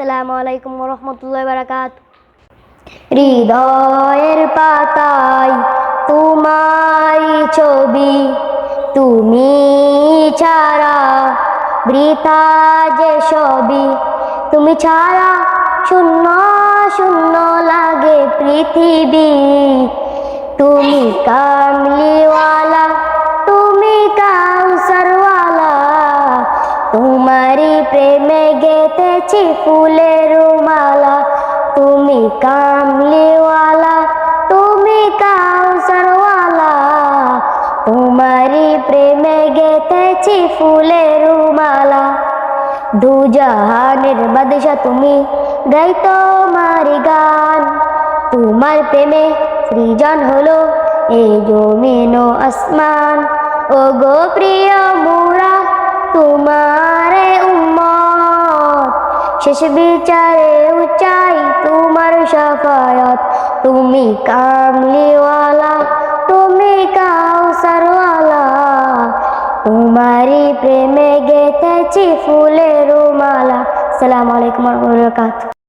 আসসালামু আলাইকুম রহমতুল্লাহ বারাকাত। হৃদয়ের পাতায় তোমার ছবি, তুমি ছাড়া বৃথা যে সবই। তুমি ছাড়া শূন্য শূন্য লাগে পৃথিবী। তুমি কামলিওয়ালা তোমারই প্রেমে গেতেছি ফুলের মালা। তুমি কামলিওয়ালা, তুমি কাউসারওয়ালা তোমারই প্রেমে গেতেছি ফুলের মালা। দু জাহানের বাদশা তুমি, গাই তোমারি গান। তোমার প্রেমে সৃজন হলো এই জমিন আসমান। ও গো প্রিয় মোরা তোমার উম্মত। শেষ বিচারে উচাই তোমার সাফায়ত। তুমি কামলিওয়ালা, তুমি কাউসারওয়ালা। তোমারই প্রেমে গেতেছি ফুলের মালা সালাম আলাইকুম রহমতুল্লাহ